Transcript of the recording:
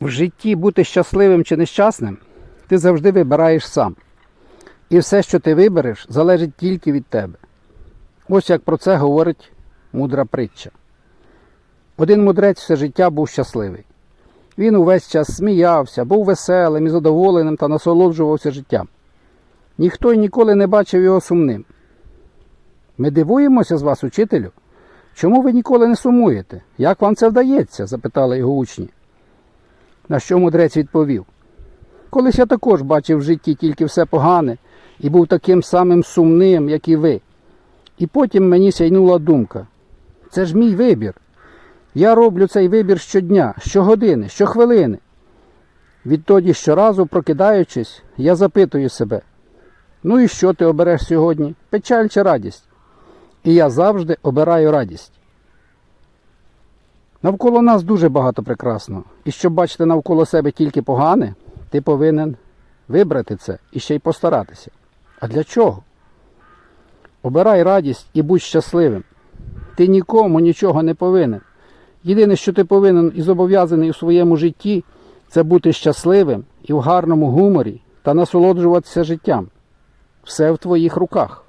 В житті бути щасливим чи нещасним ти завжди вибираєш сам. І все, що ти вибереш, залежить тільки від тебе. Ось як про це говорить мудра притча. Один мудрець все життя був щасливий. Він увесь час сміявся, був веселим і задоволеним та насолоджувався життям. Ніхто й ніколи не бачив його сумним. Ми дивуємося з вас, учителю. Чому ви ніколи не сумуєте? Як вам це вдається? запитали його учні. На що мудрець відповів: Колись я також бачив в житті тільки все погане і був таким самим сумним, як і ви. І потім мені сяйнула думка: це ж мій вибір. Я роблю цей вибір щодня, щогодини, щохвилини. Відтоді щоразу, прокидаючись, я запитую себе: ну і що ти обереш сьогодні? Печаль чи радість? І я завжди обираю радість. Навколо нас дуже багато прекрасного. І щоб бачити навколо себе тільки погане, ти повинен вибрати це і ще й постаратися. А для чого? Обирай радість і будь щасливим. Ти нікому нічого не повинен. Єдине, що ти повинен і зобов'язаний у своєму житті, це бути щасливим і в гарному гуморі та насолоджуватися життям. Все в твоїх руках.